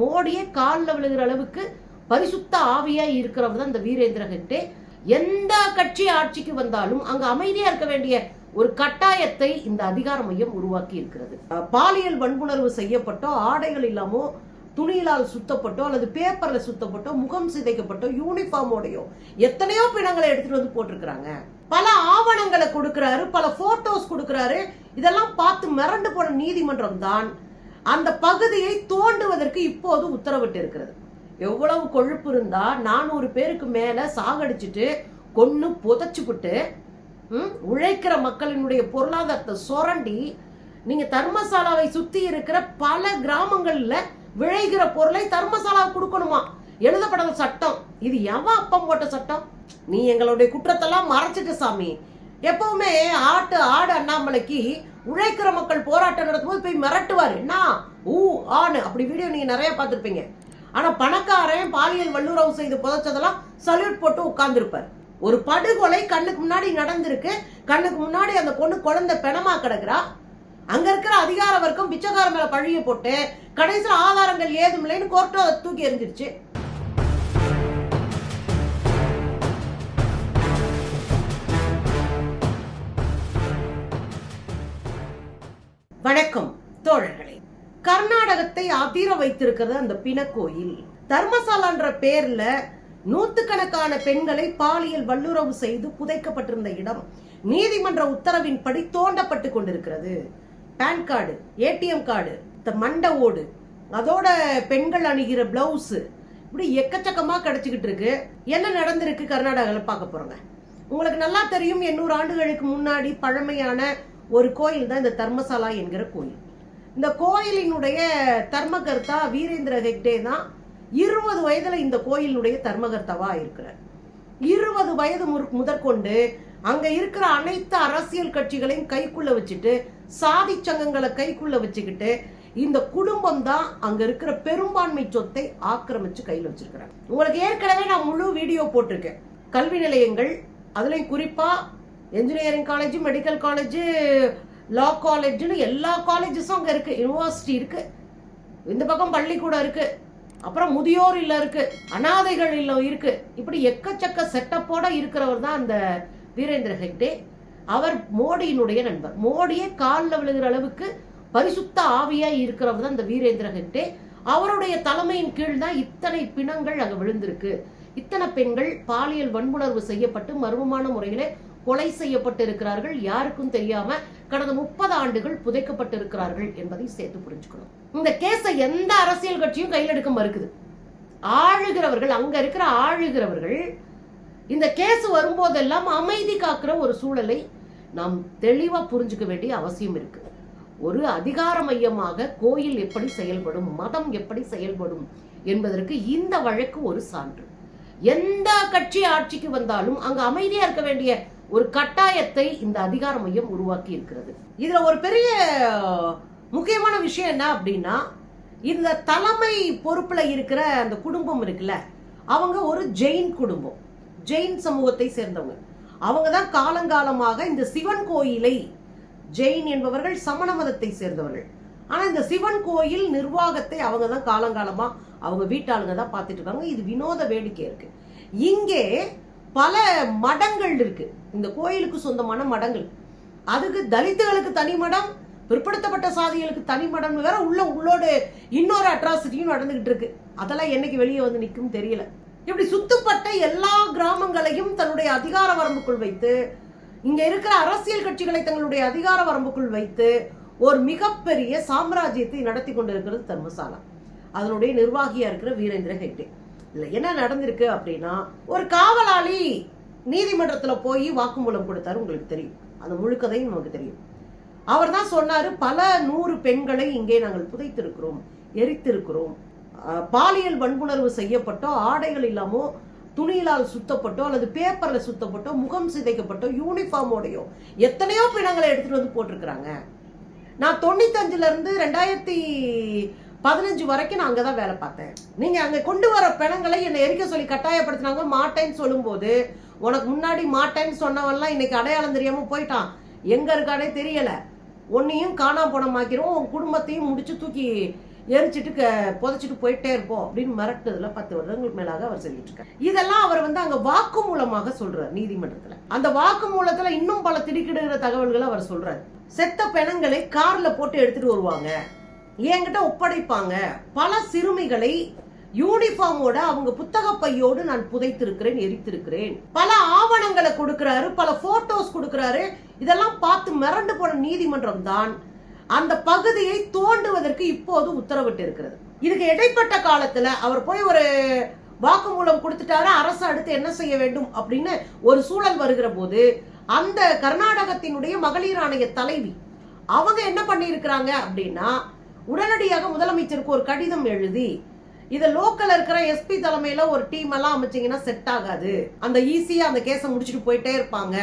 மோடியே காலில் விழுகிற அளவுக்கு பரிசுத்த ஆவியா இருக்கிறவர் தான் இந்த வீரேந்திர ஹெக்டே. எந்த கட்சி ஆட்சிக்கு வந்தாலும் அங்க அமைதியா இருக்க வேண்டிய ஒரு கட்டாயத்தை இந்த அதிகார மையம் உருவாக்கி இருக்கிறது. பாலியல் வன்புணர்வு செய்யப்பட்டோ ஆடைகள் இல்லாமோ துணியிலால் சுத்தப்பட்டோ அல்லது பேப்பர்ல சுத்தப்பட்டோ முகம் சிதைக்கப்பட்டோ யூனிஃபார்மோடையோ எத்தனையோ பிணங்களை எடுத்துட்டு வந்து போட்டிருக்கிறாங்க. பல ஆவணங்களை கொடுக்கிறாரு பல போட்டோஸ் கொடுக்கிறாரு. இதெல்லாம் பார்த்து மிரண்டு போன நீதிமன்றம் தான். அந்த பகுதியை தோண்டுவதற்கு இப்போது உத்தரவிட்டு இருக்கிறது எவ்வளவு கொழுப்பு இருந்தா நானூறு பேருக்கு மேல சாகடிச்சுட்டு கொன்று புதைச்சுப்புட்டு உழைக்கிற மக்களினுடைய பொருளாதாரத்தை சுரண்டி நீங்க தர்மசாலாவை சுத்தி இருக்கிற பல கிராமங்கள்ல விளைகிற பொருளை தர்மசாலா கொடுக்கணுமா? எழுதப்படாத சட்டம். இது எவன் அப்பம் போட்ட சட்டம்? நீ எங்களுடைய குற்றத்தெல்லாம் மறைச்சிட்டு சாமி. எப்பவுமே ஆட்டு ஆடு அண்ணாமலைக்கு உழைக்கிற மக்கள் போராட்டம் நடத்தும்போது போய் மிரட்டுவார். என்ன? ஊ ஆணு அப்படி வீடியோ நீங்கள் நிறைய பார்த்துருப்பீங்க. ஆனால் பணக்காரன் பாலியல் வல்லுறவு செய்து புதைச்சதெல்லாம் சல்யூட் போட்டு உட்கார்ந்துருப்பார். ஒரு படுகொலை கண்ணுக்கு முன்னாடி நடந்திருக்கு. கண்ணுக்கு முன்னாடி அந்த பொண்ணு குழந்தை பிணமா கிடக்குறா. அங்க இருக்கிற அதிகார வர்க்கம் பிச்சைக்கார மேல பழிய போட்டு கடைசியில் ஆதாரங்கள் ஏதும் இல்லைன்னு கோர்ட்டோ அதை தூக்கி எறிஞ்சிருச்சு. வணக்கம் தோழர்களே. கர்நாடகத்தை அதிர வைத்திருக்கிறது அந்த பிணக்கோயில். தர்மசாலான்ற பேர்ல நூத்துக்கணக்கான பெண்களை பாலியல் வல்லுறவு செய்து புதைக்கப்பட்டிருந்த இடம் நீதிமன்ற உத்தரவின்படி தோண்டப்பட்டு கொண்டிருக்கிறது. பேன் கார்டு ஏடிஎம் கார்டு மண்ட ஓடு அதோட பெண்கள் அணிகிற பிளவுஸ் இப்படி எக்கச்சக்கமா கிடைச்சிக்கிட்டு இருக்கு. என்ன நடந்திருக்கு கர்நாடகாவில் பார்க்க போறோங்க. உங்களுக்கு நல்லா தெரியும் எண்ணூறு ஆண்டுகளுக்கு முன்னாடி பழமையான ஒரு கோயில் தான் இந்த தர்மசாலா என்கிற கோயில். இந்த கோயிலினுடைய தர்மகர்த்தா வீரேந்திர ஹெக்டே தான் இருபது வயதுல இந்த கோயிலினுடைய தர்மகர்த்தாவாக இருக்கிறார். இருபது வயது முதற்கொண்டு அங்க இருக்கிற அனைத்து அரசியல் கட்சிகளையும் கைக்குள்ள வச்சுட்டு சாதி சங்கங்களை கைக்குள்ள வச்சுக்கிட்டு இந்த குடும்பம் தான் அங்க இருக்கிற பெரும்பான்மை சொத்தை ஆக்கிரமிச்சு கையில் வச்சிருக்கிறாங்க உங்களுக்கு ஏற்கனவே நான் முழு வீடியோ போட்டிருக்கேன். கல்வி நிலையங்கள் அதுலயும் குறிப்பா engineering college medical college law காலேஜ்னு எல்லா காலேஜஸும் அங்கே இருக்குது யூனிவர்சிட்டி இருக்குது இந்த பக்கம் பள்ளிக்கூடம் இருக்குது அப்புறம் முதியோர் இல்லம் இருக்குது அனாதைகள் இல்லம் இருக்குது இப்படி எக்கச்சக்க செட்டப்போட இருக்கிறவர் தான் அந்த வீரேந்திர ஹெக்டே. அவர் மோடியினுடைய நண்பர். மோடியே காலில் விழுகிற அளவுக்கு பரிசுத்த ஆவியாக இருக்கிறவர் தான் இந்த வீரேந்திர ஹெக்டே. அவருடைய தலைமையின் கீழ் தான் இத்தனை பிணங்கள் அங்கே விழுந்திருக்கு. இத்தனை பெண்கள் பாலியல் வன்புணர்வு செய்யப்பட்டு மர்மமான முறையிலே கொலை செய்யப்பட்டு இருக்கிறார்கள் யாருக்கும் தெரியாம கடந்த முப்பது ஆண்டுகள் புதைக்கப்பட்டு இருக்கிறார்கள் என்பதை சேர்த்து புரிஞ்சுக்கணும். இந்த கேஸை எந்த அரசியல் கட்சியும் கையில் எடுக்க மறுக்குது. ஆளுகிறவர்கள் அங்க இருக்கிற ஆளுகிறவர்கள் இந்த கேஸ் வரும்போதெல்லாம் அமைதி காக்கிற ஒரு சூழலை நாம் தெளிவா புரிஞ்சுக்க வேண்டிய அவசியம் இருக்கு. ஒரு அதிகார மையமாக கோயில் எப்படி செயல்படும் மதம் எப்படி செயல்படும் என்பதற்கு இந்த வழக்கு ஒரு சான்று. எந்த கட்சி ஆட்சிக்கு வந்தாலும் அங்க அமைதியா இருக்க வேண்டிய ஒரு கட்டாயத்தை இந்த அதிகார மையம் உருவாக்கி இருக்கிறது. இதுல ஒரு பெரிய முக்கியமான விஷயம் என்ன அப்படின்னா இந்த தலைமை பொறுப்புல இருக்கிற அந்த குடும்பம் இருக்குல்ல அவங்க ஒரு ஜெயின் குடும்பம். ஜெயின் சமூகத்தை சேர்ந்தவங்க. அவங்க தான் காலங்காலமாக இந்த சிவன் கோயிலை ஜெயின் என்பவர்கள் சமண மதத்தை சேர்ந்தவர்கள். ஆனா இந்த சிவன் கோயில் நிர்வாகத்தை அவங்க தான் காலங்காலமா அவங்க வீட்டாளுங்க தான் பார்த்துட்டு இருக்காங்க. இது வினோத வேடிக்கை இருக்கு. இங்கே பல மடங்கள் இருக்கு. இந்த கோயிலுக்கு சொந்தமான மடங்கள். அதுக்கு தலித்துகளுக்கு தனி மடம் பிற்படுத்தப்பட்ட சாதிகளுக்கு தனி மடம் வேற உள்ள உள்ளோடு இன்னொரு அட்ராசிட்டியும் நடந்துகிட்டு இருக்கு. அதெல்லாம் என்னைக்கு வெளியே வந்து நிற்கும் தெரியல. இப்படி சுத்துப்பட்ட எல்லா கிராமங்களையும் தன்னுடைய அதிகார வரம்புக்குள் வைத்து இங்க இருக்கிற அரசியல் கட்சிகளை தங்களுடைய அதிகார வரம்புக்குள் வைத்து ஒரு மிகப்பெரிய சாம்ராஜ்யத்தை நடத்தி கொண்டிருக்கிறது தர்மசாலா. அதனுடைய நிர்வாகியா இருக்கிற வீரேந்திர ஹெக்டே. இல்லை என்ன நடந்திருக்கு அப்படின்னா ஒரு காவலாளி நீதிமன்றத்தில் போய் வாக்குமூலம் கொடுத்தாரு உங்களுக்கு தெரியும். அந்த முழுக்கதையும் நமக்கு தெரியும். அவர் தான் சொன்னாரு பல நூறு பெண்களை இங்கே நாங்கள் புதைத்திருக்கிறோம் எரித்திருக்கிறோம். பாலியல் வன்புணர்வு செய்யப்பட்டோ ஆடைகள் இல்லாமோ துணியிலால் சுத்தப்பட்டோ அல்லது பேப்பரில் சுத்தப்பட்டோ முகம் சிதைக்கப்பட்டோ யூனிஃபார்மோடையோ எத்தனையோ பிணங்களை எடுத்துட்டு வந்து போட்டிருக்கிறாங்க. நான் தொண்ணூத்தஞ்சுல இருந்து ரெண்டாயிரத்தி பதினஞ்சு வரைக்கும் நான் அங்கதான் வேலை பார்த்தேன். நீங்க அங்க கொண்டு வர பிணங்களை என்னை எரிக்க சொல்லி கட்டாயப்படுத்தினாங்க. மாட்டேன்னு சொல்லும்போது உனக்கு முன்னாடி மாட்டேன்னு சொன்னவன்லாம் இன்னைக்கு அடையாளம் தெரியாம போயிட்டான். எங்க இருக்கானே தெரியல. ஒன்னையும் காணா போனமாக்கிறோம் உன் குடும்பத்தையும் முடிச்சு தூக்கி எரிச்சிட்டு புதைச்சிட்டு போயிட்டே இருப்போம் அப்படின்னு மிரட்டுறதுல பத்து வருடங்களுக்கு மேலாக அவர் சொல்லிட்டு இருக்காரு இதெல்லாம் அவர் வந்து அங்க வாக்கு மூலமாக சொல்றாரு நீதிமன்றத்துல. அந்த வாக்கு மூலத்துல இன்னும் பல திடுக்கிடுகிற தகவல்களை அவர் சொல்றாரு. செத்த பிணங்களை கார்ல போட்டு எடுத்துட்டு வருவாங்க. என்கிட்ட ஒப்படைப்பாங்க. பல சிறுமிகளை யூனிஃபார்மோட அவங்க புத்தக பையோடு நான் புதைத்திருக்கிறேன் எரித்திருக்கிறேன். பல ஆவணங்களை கொடுக்கிறாரு பல போட்டோஸ் கொடுக்கிறாரு. இதெல்லாம் பார்த்து மிரண்டு போன நீதிமன்றம் தான் அந்த பகுதியை தோண்டுவதற்கு இப்போது உத்தரவிட்டு இருக்கிறது இதுக்கு இடைப்பட்ட காலத்துல அவர் போய் ஒரு வாக்குமூலம் கொடுத்துட்டாரு அரசு அடுத்து என்ன செய்ய வேண்டும் அப்படின்னு ஒரு சூழல் வருகிற போது அந்த கர்நாடகத்தினுடைய மகளிர் ஆணைய தலைவி அவங்க என்ன பண்ணியிருக்கிறாங்க அப்படின்னா உடனடியாக முதலமைச்சருக்கு ஒரு கடிதம் எழுதி இதை லோக்கல் இருக்கிற எஸ்பி தலைமையில ஒரு டீம் எல்லாம் அமைச்சீங்கன்னா செட் ஆகாது. அந்த ஈஸியா அந்த கேஸை முடிச்சுட்டு போயிட்டே இருப்பாங்க.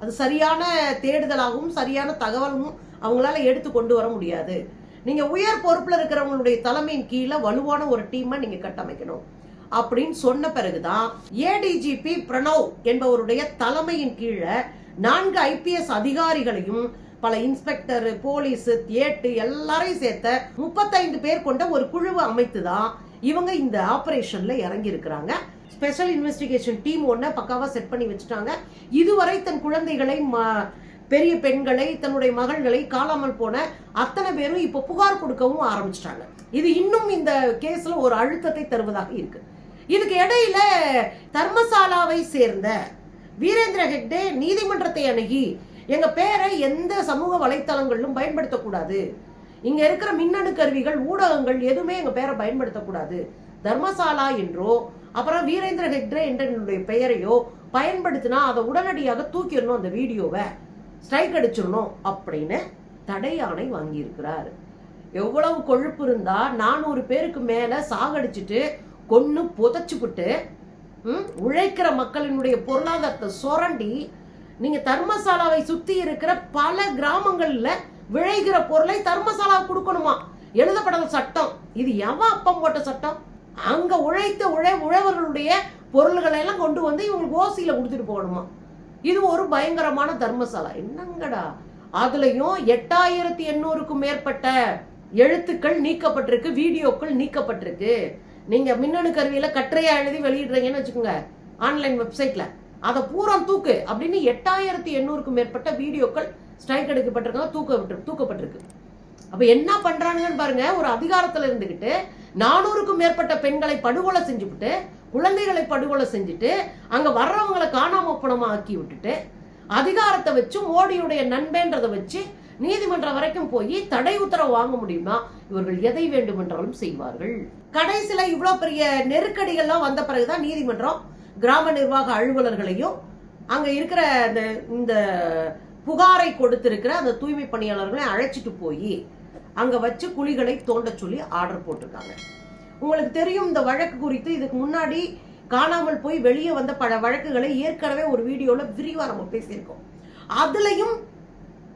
அது சரியான தேடுதலாகவும் சரியான தகவலும் அவங்களால எடுத்து கொண்டு வர முடியாது. நீங்க உயர் பொறுப்புல இருக்கிறவங்களுடைய தலைமையின் கீழே வலுவான ஒரு டீமை நீங்க கட்டமைக்கணும். அப்படின்னு சொன்ன பிறகுதான் ஏடிஜிபி பிரணவ் என்பவருடைய தலைமையின் கீழே நான்கு ஐபிஎஸ் அதிகாரிகளையும் பல இன்ஸ்பெக்டர் போலீஸ் தியேட்டு எல்லாரையும் சேர்த்த முப்பத்தைந்து பேர் கொண்ட ஒரு குழுவை அமைத்து தான் இவங்க இந்த ஆபரேஷன்ல இறங்கி இருக்கிறாங்க ஸ்பெஷல் இன்வெஸ்டிகேஷன் டீம் ஒன்ன பக்காவா செட் பண்ணி வச்சுட்டாங்க. இதுவரை தன் குழந்தைகளை ம- பெரிய பெண்களை தன்னுடைய மகள்களை காணாமல் போன அத்தனை பேரும் இப்ப புகார் கொடுக்கவும் ஆரம்பிச்சிட்டாங்க. இது இன்னும் இந்த கேஸ்ல ஒரு அழுத்தத்தை தருவதாக இருக்கு. இதுக்கு இடையில தர்மசாலாவை சேர்ந்த வீரேந்திர ஹெக்டே நீதிமன்றத்தை அணுகி எங்கள் பேரை எந்த சமூக வலைத்தளங்களிலும் பயன்படுத்தக்கூடாது. இங்கே இருக்கிற மின்னணு கருவிகள் ஊடகங்கள் எதுவுமே எங்கள் பேரை பயன்படுத்தக்கூடாது. தர்மசாலா என்றோ அப்புறம் வீரேந்திர ஹெக்டே என்ற என்னுடைய பெயரையோ பயன்படுத்தினா அதை உடனடியாக தூக்கிடணும் அந்த வீடியோவை. ஸ்ட்ரைக் அடிச்சிடணும் அப்படின்னு தடை ஆணை வாங்கியிருக்கிறார். எவ்வளவு கொழுப்பு இருந்தா நானூறு பேருக்கு மேலே சாகடிச்சிட்டு கொன்று புதைச்சுப்புட்டு உழைக்கிற மக்களினுடைய பொருளாதாரத்தை சுரண்டி நீங்க தர்மசாலாவை சுத்தி இருக்கிற பல கிராமங்கள்ல விளைகிற பொருளை தர்மசாலா கொடுக்கணுமா? எழுதப்படாத சட்டம். இது எவன் அப்பம் போட்ட சட்டம்? அங்க உழைத்த உழை உழவர்களுடைய பொருள்களை எல்லாம் கொண்டு வந்து இவங்களுக்கு ஓசியில கொடுத்துட்டு போகணுமா? இது ஒரு பயங்கரமான தர்மசாலா. என்னங்கடா? அதுலயும் எட்டாயிரத்தி எண்ணூறுக்கும் மேற்பட்ட எழுத்துக்கள் நீக்கப்பட்டிருக்கு வீடியோக்கள் நீக்கப்பட்டிருக்கு. நீங்க மின்னணு கருவியில கட்டுரையா எழுதி வெளியிடுறீங்கன்னு வச்சுக்கோங்க. ஆன்லைன் வெப்சைட்ல. அதை பூரா தூக்கு அப்படின்னு எட்டாயிரத்தி எண்ணூறுக்கும் மேற்பட்ட வீடியோக்கள் ஸ்ட்ரைக் எடுக்கப்பட்டிருக்காங்க தூக்க விட்டு தூக்கப்பட்டிருக்கு. அப்போ என்ன பண்ணுறானுங்கன்னு பாருங்க ஒரு அதிகாரத்துல இருந்துகிட்டு நானூறுக்கும் மேற்பட்ட பெண்களை படுகொலை செஞ்சுவிட்டு குழந்தைகளை படுகொலை செஞ்சுட்டு அங்க வர்றவங்களை காணாம பணமாக ஆக்கி விட்டுட்டு அதிகாரத்தை வச்சு மோடியுடைய நண்பன்றதை வச்சு நீதிமன்றம் வரைக்கும் போய் தடை உத்தரவு வாங்க முடியுமா? இவர்கள் எதை வேண்டுமென்றாலும் செய்வார்கள். கடைசியில இவ்வளோ பெரிய நெருக்கடிகள்லாம் வந்த பிறகுதான் நீதிமன்றம் கிராம நிர்வாக அலுவலர்களையும் அங்கே இருக்கிற அந்த இந்த புகாரை கொடுத்திருக்கிற அந்த தூய்மை பணியாளர்களை அழைச்சிட்டு போய் அங்கே வச்சு குழிகளை தோண்ட சொல்லி ஆர்டர் போட்டிருக்காங்க. உங்களுக்கு தெரியும் இந்த வழக்கு குறித்து இதுக்கு முன்னாடி காணாமல் போய் வெளியே வந்த பல வழக்குகளை ஏற்கனவே ஒரு வீடியோவில் விரிவாக நம்ம பேசியிருக்கோம். அதுலையும்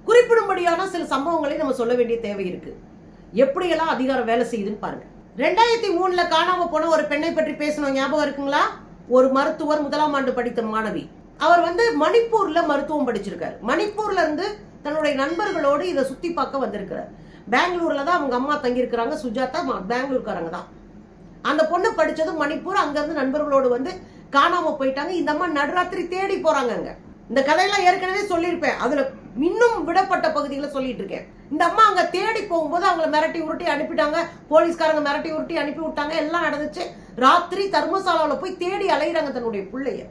குறிப்பிடும்படியான சில சம்பவங்களை நம்ம சொல்ல வேண்டிய தேவை இருக்கு. எப்படியெல்லாம் அதிகாரம் வேலை செய்யுதுன்னு பாருங்க. ரெண்டாயிரத்தி மூணுல காணாம போன ஒரு பெண்ணை பற்றி பேசணும். ஞாபகம் இருக்குங்களா? ஒரு மருத்துவர் முதலாம் ஆண்டு படித்த மாணவி. அவர் வந்து மணிப்பூர்ல மருத்துவம் படிச்சிருக்காரு. மணிப்பூர்ல இருந்து தன்னுடைய நண்பர்களோடு இதை சுத்தி பார்க்க வந்திருக்கிறார். பெங்களூர்ல தான் அவங்க அம்மா தங்கியிருக்கிறாங்க சுஜாதா பெங்களூர்காரங்க தான். அந்த பொண்ணு படிச்சது மணிப்பூர் அங்க இருந்து நண்பர்களோடு வந்து காணாம போயிட்டாங்க. இந்த அம்மா நடுராத்திரி தேடி போறாங்க அங்க. இந்த கதையெல்லாம் ஏற்கனவே சொல்லியிருப்பேன். அதுல இன்னும் விடப்பட்ட பகுதிகளை சொல்லிட்டு இருக்கேன். இந்த அம்மா அங்க தேடி போகும்போது அவங்கள மிரட்டி உருட்டி அனுப்பிட்டாங்க. போலீஸ்காரங்க மிரட்டி உருட்டி அனுப்பி விட்டாங்க. எல்லாம் நடந்துச்சு. ராத்திரி தர்மசாலாவில் போய் தேடி அலையிறாங்க தன்னுடைய பிள்ளைய.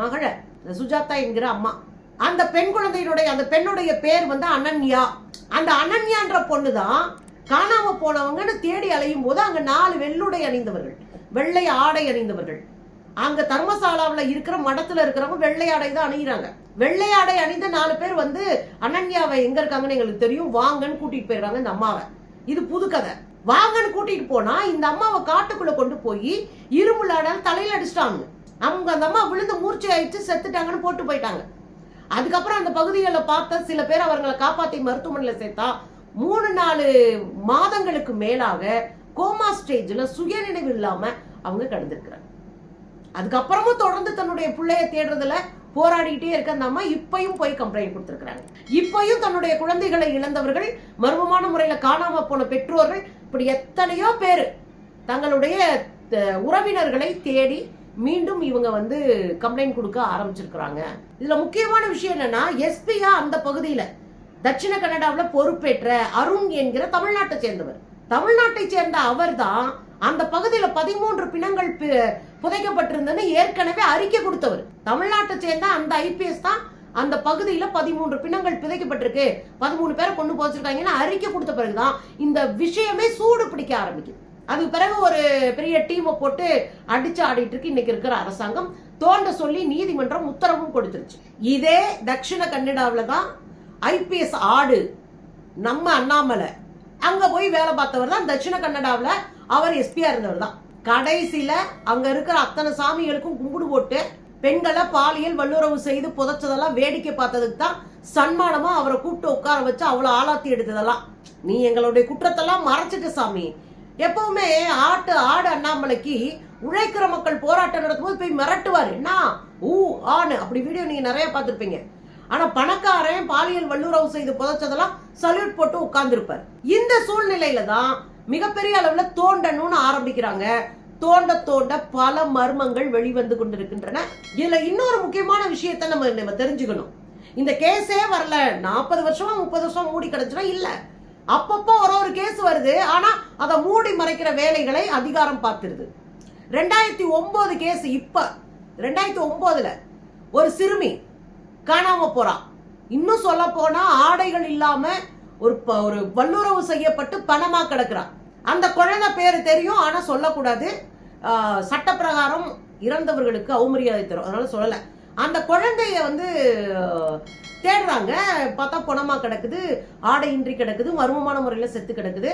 மகள இந்த சுஜாதா என்கிற அம்மா. அந்த பெண் குழந்தையினுடைய அந்த பெண்ணுடைய பேர் வந்து அனன்யா. அந்த அனன்யான்ற பொண்ணு தான் காணாம போனவங்கன்னு தேடி அலையும் போது அங்க நாலு வெள்ளுடை அணிந்தவர்கள். வெள்ளை ஆடை அணிந்தவர்கள். அங்க தர்மசாலாவுல இருக்கிற மடத்துல இருக்கிறவங்க வெள்ளை ஆடை தான் அணிகிறாங்க வெள்ளையாடை அணிந்த நாலு பேர் வந்து அனன்யாவை எங்க இருக்காங்கன்னு எங்களுக்கு தெரியும். வாங்கன்னு கூட்டிட்டு போயிடுறாங்க இந்த அம்மாவை. இது புது கதை. வாங்கன்னு கூட்டிட்டு போனா இந்த அம்மாவை காட்டுக்குள்ள கொண்டு போய் இருமுலாடால் தலையில அடிச்சிட்டாங்க. அவங்க அந்த அம்மா விழுந்து மூர்ச்சி ஆயிடுச்சு செத்துட்டாங்கன்னு போட்டு போயிட்டாங்க. அதுக்கப்புறம் அந்த பகுதிகளில் பார்த்த சில பேர் அவர்களை காப்பாத்தி மருத்துவமனையில் சேர்த்தா மூணு நாலு மாதங்களுக்கு மேலாக கோமா ஸ்டேஜ்ல சுயநினைவு இல்லாம அவங்க கடந்திருக்கிறாங்க. அதுக்கப்புறமும் தொடர்ந்து தன்னுடைய பிள்ளைய தேடுறதுல போராடிக்கிட்டே இருக்க அந்த அம்மா இப்பயும் போய் கம்ப்ளைண்ட் கொடுத்துருக்குறாங்க. இப்பயும் தன்னுடைய குழந்தைகளை இழந்தவர்கள் மர்மமான முறையில காணாம போன பெற்றோர்கள் இப்படி எத்தனையோ பேர் தங்களுடைய உறவினர்களை தேடி மீண்டும் இவங்க வந்து கம்ப்ளைண்ட் கொடுக்க ஆரம்பிச்சிருக்கிறாங்க. இதுல முக்கியமான விஷயம் என்னன்னா எஸ்பியா அந்த பகுதியில தட்சிண கன்னடாவுல பொறுப்பேற்ற அருண் என்கிற தமிழ்நாட்டை சேர்ந்தவர். தமிழ்நாட்டை சேர்ந்த அவர் தான் அந்த பகுதியில பதிமூன்று பிணங்கள் புதைக்கப்பட்டிருந்ததுன்னு ஏற்கனவே அறிக்கை கொடுத்தவர். தமிழ்நாட்டை சேர்ந்த அந்த ஐபிஎஸ் தான் அந்த பகுதியில பதிமூன்று பிணங்கள் புதைக்கப்பட்டிருக்கு. பதிமூணு பேரை கொண்டு போச்சிருக்காங்கன்னு அறிக்கை கொடுத்த பிறகுதான் இந்த விஷயமே சூடு பிடிக்க ஆரம்பிக்குது. அதுக்கு பிறகு ஒரு பெரிய டீமை போட்டு அடிச்சு ஆடிட்டு இருக்கு. இன்னைக்கு இருக்கிற அரசாங்கம் தோண்ட சொல்லி நீதிமன்றம் உத்தரவும் கொடுத்துருச்சு. இதே தட்சிண கன்னடாவில் தான் ஐபிஎஸ் ஆடு நம்ம அண்ணாமலை அங்க போய் வேலை பார்த்தவர் தான் தட்சிண கன்னடாவில் அவர் எஸ்பியா இருந்தவர் தான் கடைசியில அங்க இருக்கிற அத்தனை சாமிகளுக்கும் கும்பிடு போட்டு பெண்களை பாலியல் வல்லுறவு செய்து புதைச்சதெல்லாம் வேடிக்கை பார்த்ததுக்கு தான் சன்மானமா அவரை கூப்பிட்டு உட்கார வச்சு அவ்வளவு ஆளாத்தி எடுத்ததெல்லாம். நீ எங்களுடைய குற்றத்தெல்லாம் மறைச்சிட்டு சாமி. எப்பவுமே ஆட்டு ஆடு அண்ணாமலைக்கு உழைக்கிற மக்கள் போராட்டம் நடத்தும்போது போய் மிரட்டுவார். என்ன ஊ ஆணு அப்படி வீடியோ நீங்க நிறைய பார்த்துருப்பீங்க. ஆனா பணக்காரன் பாலியல் வல்லுறவு செய்து புதைச்சதெல்லாம் சல்யூட் போட்டு உட்கார்ந்துருப்பார். இந்த சூழ்நிலையில தான் மிகப்பெரிய அளவுல தோண்டணும்னு ஆரம்பிக்கிறாங்க. தோண்ட தோண்ட பல மர்மங்கள் வெளிவந்து கொண்டிருக்கின்றன. இதுல இன்னொரு முக்கியமான விஷயத்தை நம்ம நம்ம தெரிஞ்சுக்கணும். இந்த கேஸே வரல. நாற்பது வருஷமா முப்பது வருஷம் மூடி கிடச்சுனா இல்ல. அப்பப்போ ஒரு ஒரு கேஸ் வருது. ஆனா அதை மூடி மறைக்கிற வேலைகளை அதிகாரம் பார்த்துருது. ரெண்டாயிரத்தி ஒன்பது கேஸ் இப்ப ரெண்டாயிரத்தி ஒன்பதுல ஒரு சிறுமி காணாம போறா. இன்னும் சொல்ல போனா ஆடைகள் இல்லாம ஒரு ப- ஒரு வல்லுறவு செய்யப்பட்டு பணமா கிடக்குறா அந்த குழந்தை பேர் தெரியும் ஆனா சொல்லக்கூடாது. ஆஹ், சட்டப்பிரகாரம் இறந்தவர்களுக்கு அவமரியாதை தரும். அதனால சொல்லல. அந்த குழந்தைய வந்து தேடுறாங்க. பார்த்தா பணமா கிடக்குது ஆடையின்றி கிடக்குது மர்மமான முறையில செத்து கிடக்குது.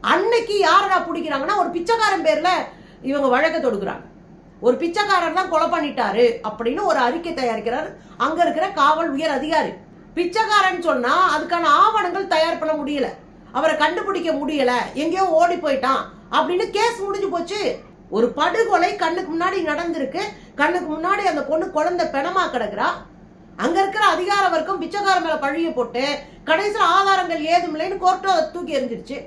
அன்னைக்கு யாரடா பிடிக்கிறாங்கன்னா ஒரு பிச்சைக்காரன் பேர்ல இவங்க வழக்க தொடுக்குறாங்க. ஒரு பிச்சைக்காரர் தான் கொலை பண்ணிட்டாரு அப்படின்னு ஒரு அறிக்கை தயாரிக்கிறார். அங்க இருக்கிற காவல் உயர் அதிகாரி. பிச்சைக்காரன் சொன்னா அதுக்கான ஆவணங்கள் தயார் பண்ண முடியல. அவரை கண்டுபிடிக்க முடியல. எங்கேயோ ஓடி போயிட்டான். அப்படின்னு கேஸ் முடிஞ்சு போச்சு. ஒரு படுகொலை கண்ணுக்கு முன்னாடி நடந்திருக்கு. கண்ணுக்கு முன்னாடி அந்த பொண்ணு குழந்தை பிணமா கிடக்குறா. அங்க இருக்கிற அதிகார வர்க்கம் பிச்சைக்காரன் மேல பழிய போட்டு கடைசியில் ஆதாரங்கள் ஏதும் இல்லைன்னு கோர்ட்டு அதை தூக்கி எறிஞ்சிருச்சு.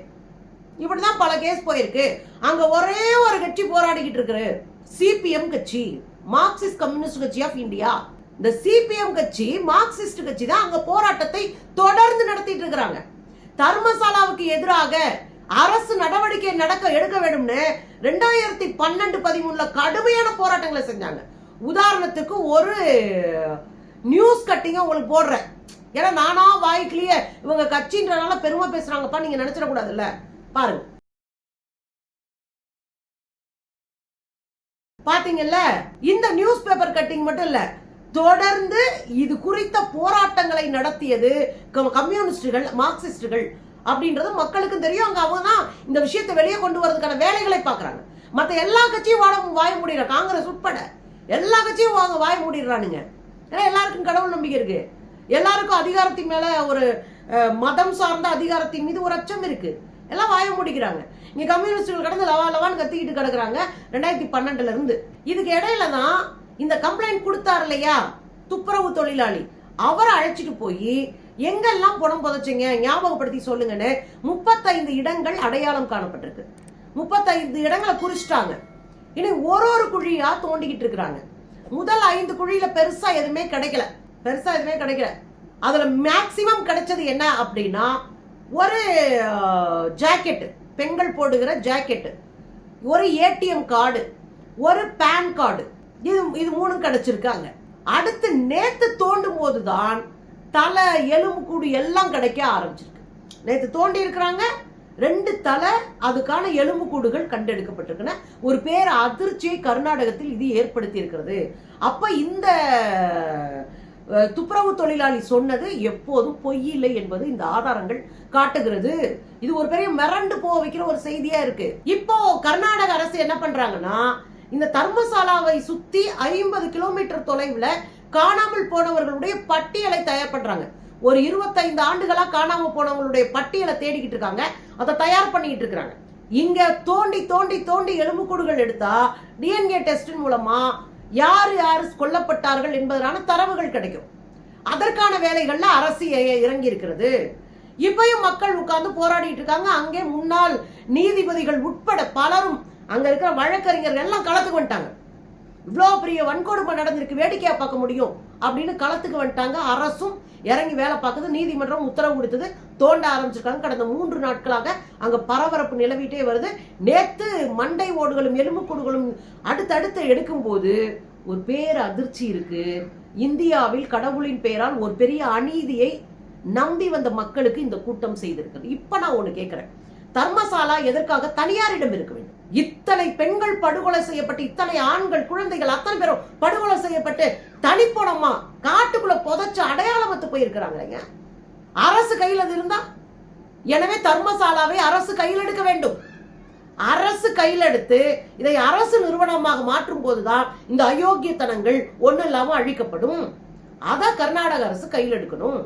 இப்படிதான் பல கேஸ் போயிருக்கு. அங்க ஒரே ஒரு கட்சி போராடிக்கிட்டு இருக்கு சிபிஎம் கட்சி. மார்க்சிஸ்ட் கம்யூனிஸ்ட் கட்சி ஆஃப் இந்தியா இந்த சிபிஎம் கட்சி மார்க்சிஸ்ட் கட்சி தான் அங்க போராட்டத்தை தொடர்ந்து நடத்திட்டு இருக்கிறாங்க. தர்மசாலாவுக்கு எதிராக அரசு நடவடிக்கை நடக்க எடுக்க வேண்டும்னு ரெண்டாயிரத்தி பன்னெண்டு பதிமூணுல கடுமையான போராட்டங்களை செஞ்சாங்க. உதாரணத்துக்கு ஒரு நியூஸ் கட்டிங்க உங்களுக்கு போடுறேன். ஏன்னா நானா வாய்க்கிலேயே இவங்க கட்சின்றனால பெருமை பேசுறாங்கப்பா நீங்க நினைச்சிடக்கூடாதுல்ல. பாருங்க. பாத்தீங்கல்ல இந்த நியூஸ் பேப்பர் கட்டிங் மட்டும் இல்ல தொடர்ந்து இது குறித்த போராட்டங்களை நடத்தியது கம்யூனிஸ்டுகள் மார்க்சிஸ்டுகள் அப்படின்றது மக்களுக்கும் தெரியும். அங்க அவங்க தான் இந்த விஷயத்தை வெளியே கொண்டு வரதுக்கான வேலைகளை பாக்குறாங்க மற்ற எல்லா கட்சியும் வாழ வாய முடியற காங்கிரஸ் உட்பட எல்லா கட்சியும் வாங்க வாய மூடிடுறானுங்க. ஏன்னா எல்லாருக்கும் கடவுள் நம்பிக்கை இருக்கு. எல்லாருக்கும் அதிகாரத்தின் மேல ஒரு மதம் சார்ந்த அதிகாரத்தின் மீது ஒரு அச்சம் இருக்கு. எல்லாம் வாய முடிக்கிறாங்க. இங்க கம்யூனிஸ்டுகள் கடந்து லவா லவான்னு கத்திக்கிட்டு கிடக்குறாங்க. ரெண்டாயிரத்தி பன்னெண்டுல இருந்து. இதுக்கு இடையில தான் இந்த கம்ப்ளைண்ட் கொடுத்தாரு இல்லையா? துப்புரவு தொழிலாளி. அவரை அழைச்சிட்டு போய் எங்கெல்லாம் பணம் புதைச்சிங்க? ஞாபகப்படுத்தி சொல்லுங்கன்னு முப்பத்தைந்து இடங்கள் அடையாளம் காணப்பட்டிருக்கு. முப்பத்தைந்து இடங்களை குறிச்சிட்டாங்க. இனி ஒரு ஒரு குழியா தோண்டிக்கிட்டு இருக்கிறாங்க. முதல் ஐந்து குழியில பெருசா எதுவுமே கிடைக்கல. பெருசா எதுவுமே கிடைக்கல. அதுல மேக்சிமம் கிடைச்சது என்ன அப்படின்னா ஒரு ஜாக்கெட்டு பெண்கள் போடுகிற ஜாக்கெட்டு ஒரு ஏடிஎம் கார்டு ஒரு பேன் கார்டு இது இது மூணும் கிடைச்சிருக்காங்க. அடுத்து நேத்து தோண்டும் போது தான் தலை எலும்பு கூடு எல்லாம் கிடைக்க ஆரம்பிச்சிருக்கு. நேத்து தோண்டி இருக்கிறாங்க ரெண்டு தலை அதுக்கான எலும்பு கூடுகள் கண்டெடுக்கப்பட்டிருக்குன்னு ஒரு பேர் அதிர்ச்சியை கர்நாடகத்தில் இது ஏற்படுத்தி இருக்கிறது அப்ப இந்த துப்புரவு தொழிலாளி சொன்னது எப்போதும் பொய் இல்லை என்பது இந்த ஆதாரங்கள் காட்டுகிறது. இது ஒரு பெரிய மிரண்டு போக வைக்கிற ஒரு செய்தியா இருக்கு. இப்போ கர்நாடக அரசு என்ன பண்றாங்கன்னா இந்த தர்மசாலாவை சுத்தி ஐம்பது கிலோமீட்டர் தொலைவுல காணாமல் போனவர்களுடைய பட்டியலை தயார் பண்றாங்க ஒரு இருபத்தைந்து ஆண்டுகளா காணாம போனவங்களுடைய பட்டியலை தேடிக்கிட்டு இருக்காங்க. அதை தயார் பண்ணிக்கிட்டு இருக்காங்க. இங்க தோண்டி தோண்டி தோண்டி எலும்புக்கூடுகள் எடுத்தா டிஎன்ஏ டெஸ்டின் மூலமா யார் யார் கொல்லப்பட்டார்கள் என்பதற்கான தரவுகள் கிடைக்கும். அதற்கான வேலைகள்ல அரசு இறங்கி இருக்கிறது. இப்பயும் மக்கள் உட்கார்ந்து போராடிட்டு இருக்காங்க. அங்கே முன்னாள் நீதிபதிகள் உட்பட பலரும் அங்க இருக்கிற வழக்கறிஞர்கள் எல்லாம் களத்துக்கு வந்துட்டாங்க. இவ்வளோ பெரிய வன்கொடுமை நடந்திருக்கு வேடிக்கையா பார்க்க முடியும் அப்படின்னு களத்துக்கு வந்துட்டாங்க. அரசும் இறங்கி வேலை பார்க்குது நீதிமன்றம் உத்தரவு கொடுத்தது தோண்ட ஆரம்பிச்சிருக்காங்க. கடந்த மூன்று நாட்களாக அங்க பரபரப்பு நிலவிட்டே வருது. நேத்து மண்டை ஓடுகளும் எலும்புக்கூடுகளும் அடுத்தடுத்து எடுக்கும்போது ஒரு பேர் அதிர்ச்சி இருக்கு. இந்தியாவில் கடவுளின் பெயரால் ஒரு பெரிய அநீதியை நம்பி வந்த மக்களுக்கு இந்த கூட்டம் செய்திருக்கிறது. இப்ப நான் ஒன்று கேட்குறேன் தர்மசாலா எதற்காக தனியாரிடம் இருக்க வேண்டும்? இத்தனை பெண்கள் படுகொலை செய்யப்பட்டு இத்தனை ஆண்கள் குழந்தைகள் அத்தனை பேரும் படுகொலை செய்யப்பட்டு தனிப்பணமா காட்டுக்குள்ள புதைச்சு அடையாளமத்து போயிருக்கிறாங்க அரசு கையில் அது இருந்தா? எனவே தர்மசாலாவை அரசு கையில் எடுக்க வேண்டும். அரசு கையில் எடுத்து இதை அரசு நிறுவனமாக மாற்றும் போதுதான் இந்த அயோக்கியத்தனங்கள் ஒண்ணு இல்லாம அழிக்கப்படும். அதை கர்நாடக அரசு கையில் எடுக்கணும்.